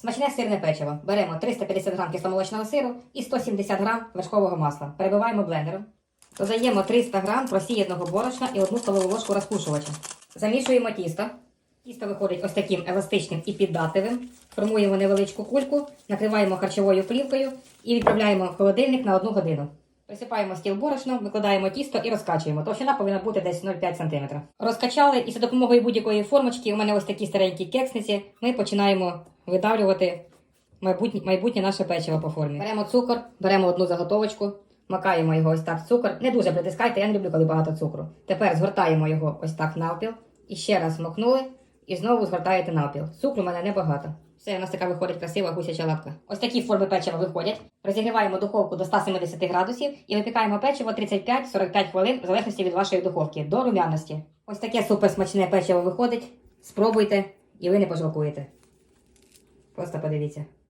Смачне сирне печиво. Беремо 350 г кисломолочного сиру і 170 г вершкового масла. Перебиваємо блендером. Додаємо 300 г просіяного борошна і 1 столову ложку розпушувача. Замішуємо тісто. Тісто виходить ось таким еластичним і піддатливим. Формуємо невеличку кульку, накриваємо харчовою плівкою і відправляємо в холодильник на 1 годину. Присипаємо стіл борошном, викладаємо тісто і розкачуємо. Товщина повинна бути десь 0,5 см. Розкачали і за допомогою будь-якої формочки, у мене ось такі старенькі кексниці, ми починаємо видавлювати майбутнє, майбутнє наше печиво по формі. Беремо цукор, беремо одну заготовочку, макаємо його ось так в цукор. Не дуже притискайте, я не люблю, коли багато цукру. Тепер згортаємо його ось так навпіл. І ще раз макнули, і знову згортаєте навпіл. Цукру в мене небагато. Все, у нас така виходить красива гусяча лапка. Ось такі форми печива виходять. Розігріваємо духовку до 170 градусів і випікаємо печиво 35-45 хвилин в залежності від вашої духовки до румяності. Ось таке супер смачне печиво виходить. Спробуйте, і ви не пожалкуєте. Просто подивіться.